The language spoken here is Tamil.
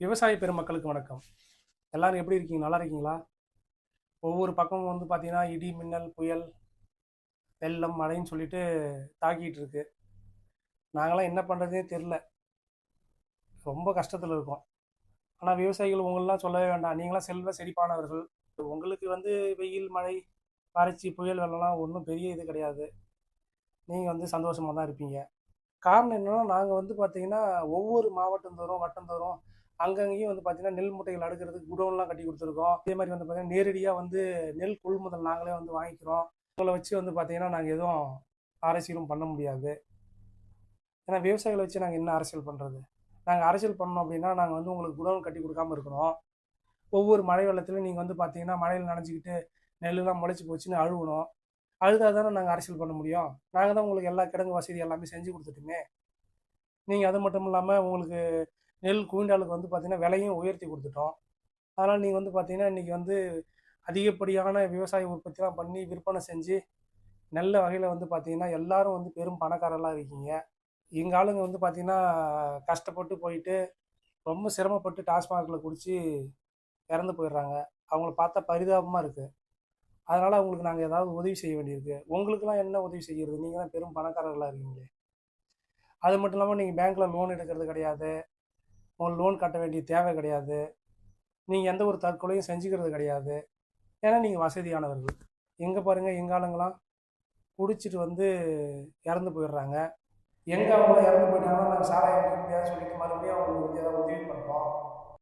விவசாய பெருமக்களுக்கு வணக்கம். எல்லாரும் எப்படி இருக்கீங்க? நல்லா இருக்கீங்களா? ஒவ்வொரு பக்கமும் வந்து பார்த்தீங்கன்னா இடி மின்னல் புயல் வெள்ளம் மழைன்னு சொல்லிட்டு தாக்கிட்டு இருக்கு. நாங்களாம் என்ன பண்ணுறதே தெரில ரொம்ப கஷ்டத்தில் இருக்கோம். ஆனால் விவசாயிகள் உங்களெலாம் சொல்லவே வேண்டாம். நீங்களாம் செல்வ செழிப்பானவர்கள். உங்களுக்கு வந்து வெயில் மழை வறட்சி புயல் வெள்ளம்லாம் ஒன்றும் பெரிய இது கிடையாது. நீங்கள் வந்து சந்தோஷமாக தான் இருப்பீங்க. காரணம் என்னன்னா நாங்கள் வந்து பார்த்தீங்கன்னா ஒவ்வொரு மாவட்டம் தோறும் வட்டம் தோறும் அங்கங்கேயும் வந்து பார்த்தீங்கன்னா நெல் மூட்டைகள் அடுக்கிறதுக்கு குடோன்லாம் கட்டி கொடுத்துருக்கோம். அதே மாதிரி வந்து பார்த்தீங்கன்னா நேரடியாக வந்து நெல் கொள்முதல் நாங்களே வந்து வாங்கிக்கிறோம். உங்களை வச்சு வந்து பார்த்தீங்கன்னா நாங்கள் எதுவும் அரசியலும் பண்ண முடியாது. ஏன்னா விவசாயிகளை வச்சு நாங்கள் என்ன அரசியல் பண்ணுறது நாங்கள் அரசியல் பண்ணோம் அப்படின்னா நாங்கள் வந்து உங்களுக்கு குடோன் கட்டி கொடுக்காம இருக்கணும். ஒவ்வொரு மழை வெள்ளத்துலையும் நீங்கள் வந்து பார்த்தீங்கன்னா மழையில் நனைஞ்சிக்கிட்டு நெல்லாம் முளைச்சி போச்சுன்னு அழுகணும். அழுதா தானே நாங்கள் அரசியல் பண்ண முடியும். நாங்கள் தான் உங்களுக்கு எல்லா கிடங்கு வசதி எல்லாமே செஞ்சு கொடுத்துட்டுமே. நீங்கள் அது மட்டும் இல்லாமல் உங்களுக்கு நெல் குவிண்டாலுக்கு வந்து பார்த்தீங்கன்னா விலையும் உயர்த்தி கொடுத்துட்டோம். அதனால் நீங்கள் வந்து பார்த்தீங்கன்னா இன்றைக்கி வந்து அதிகப்படியான விவசாய உற்பத்திலாம் பண்ணி விற்பனை செஞ்சு நல்ல வகையில் வந்து பார்த்தீங்கன்னா எல்லாரும் வந்து பெரும் பணக்காரர்களாக இருக்கீங்க. எங்கள் ஆளுங்க வந்து பார்த்தீங்கன்னா கஷ்டப்பட்டு போயிட்டு ரொம்ப சிரமப்பட்டு டாஸ்மாகில் குடித்து இறந்து போயிடுறாங்க. அவங்கள பார்த்தா பரிதாபமாக இருக்குது அதனால் அவங்களுக்கு நாங்கள் ஏதாவது உதவி செய்ய வேண்டியிருக்கு. உங்களுக்குலாம் என்ன உதவி செய்கிறது நீங்கள் தான் பெரும் பணக்காரர்களாக இருக்கீங்களே. அது மட்டும் இல்லாமல் நீங்கள் பேங்க்கில் லோன் எடுக்கிறது கிடையாது. லோன் கட்ட வேண்டிய தேவை கிடையாது. நீங்கள் எந்த ஒரு தற்கொலையும் செஞ்சுக்கிறது கிடையாது. ஏன்னா நீங்கள் வசதியானவர்கள். எங்கே பாருங்கள் எங்காலங்களாம் குடிச்சிட்டு வந்து இறந்து போயிடுறாங்க. எங்கே அவங்க இறந்து போயிட்டாங்கன்னா நாங்கள் சாராயம் குடிக்க முடியாது